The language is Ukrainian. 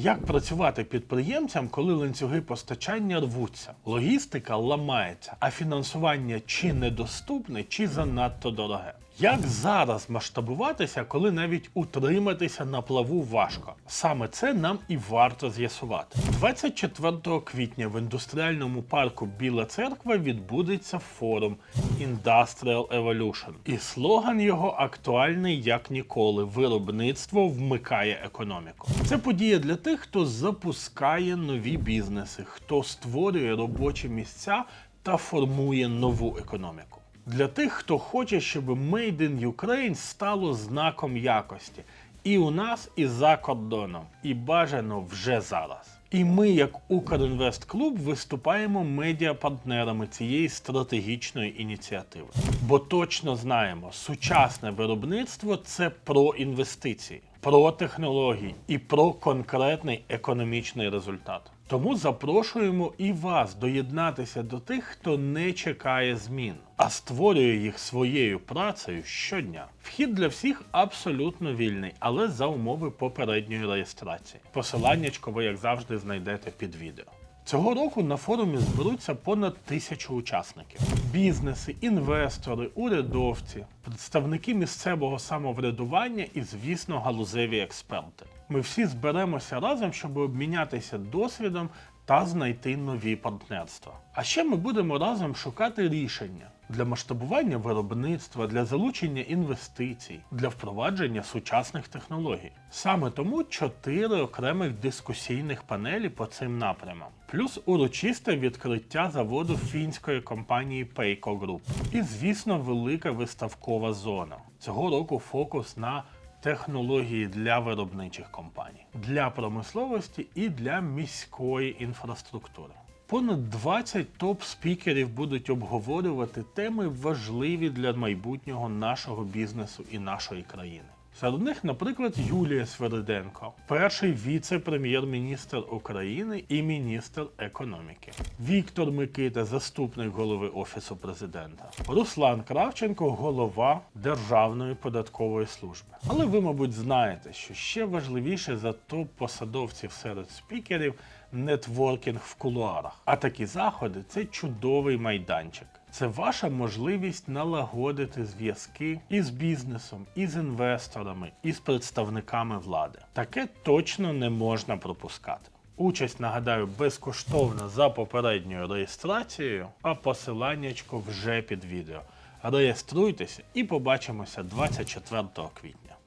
Як працювати підприємцям, коли ланцюги постачання рвуться, логістика ламається, а фінансування чи недоступне, чи занадто дороге? Як зараз масштабуватися, коли навіть утриматися на плаву важко? Саме це нам і варто з'ясувати. 24 квітня в індустріальному парку Біла Церква відбудеться форум Industrial Evolution. І слоган його актуальний як ніколи: виробництво вмикає економіку. Це подія для тих, хто запускає нові бізнеси, хто створює робочі місця та формує нову економіку. Для тих, хто хоче, щоб Made in Ukraine стало знаком якості і у нас, і за кордоном, і бажано вже зараз. І ми, як Укрінвестклуб, виступаємо медіапартнерами цієї стратегічної ініціативи. Бо точно знаємо, сучасне виробництво це про інвестиції, про технології і про конкретний економічний результат. Тому запрошуємо і вас доєднатися до тих, хто не чекає змін, а створює їх своєю працею щодня. Вхід для всіх абсолютно вільний, але за умови попередньої реєстрації. Посиланнячко ви, як завжди, знайдете під відео. Цього року на форумі зберуться понад тисячу учасників: бізнеси, інвестори, урядовці, представники місцевого самоврядування і, звісно, галузеві експерти. Ми всі зберемося разом, щоб обмінятися досвідом та знайти нові партнерства. А ще ми будемо разом шукати рішення для масштабування виробництва, для залучення інвестицій, для впровадження сучасних технологій. Саме тому чотири окремих дискусійних панелі по цим напрямам, плюс урочисте відкриття заводу фінської компанії Payco Group. І, звісно, велика виставкова зона. Цього року фокус на технології для виробничих компаній, для промисловості і для міської інфраструктури. Понад 20 топ-спікерів будуть обговорювати теми важливі для майбутнього нашого бізнесу і нашої країни. Серед них, наприклад, Юлія Свериденко, перший віце-прем'єр-міністр України і міністр економіки, Віктор Микита, заступник голови Офісу президента, Руслан Кравченко, голова Державної податкової служби. Але ви, мабуть, знаєте, що ще важливіше за топ-посадовців серед спікерів нетворкінг в кулуарах. А такі заходи це чудовий майданчик. Це ваша можливість налагодити зв'язки із бізнесом, із інвесторами, із представниками влади. Таке точно не можна пропускати. Участь, нагадаю, безкоштовна за попередньою реєстрацією, а посиланнячко вже під відео. Реєструйтеся і побачимося 24 квітня.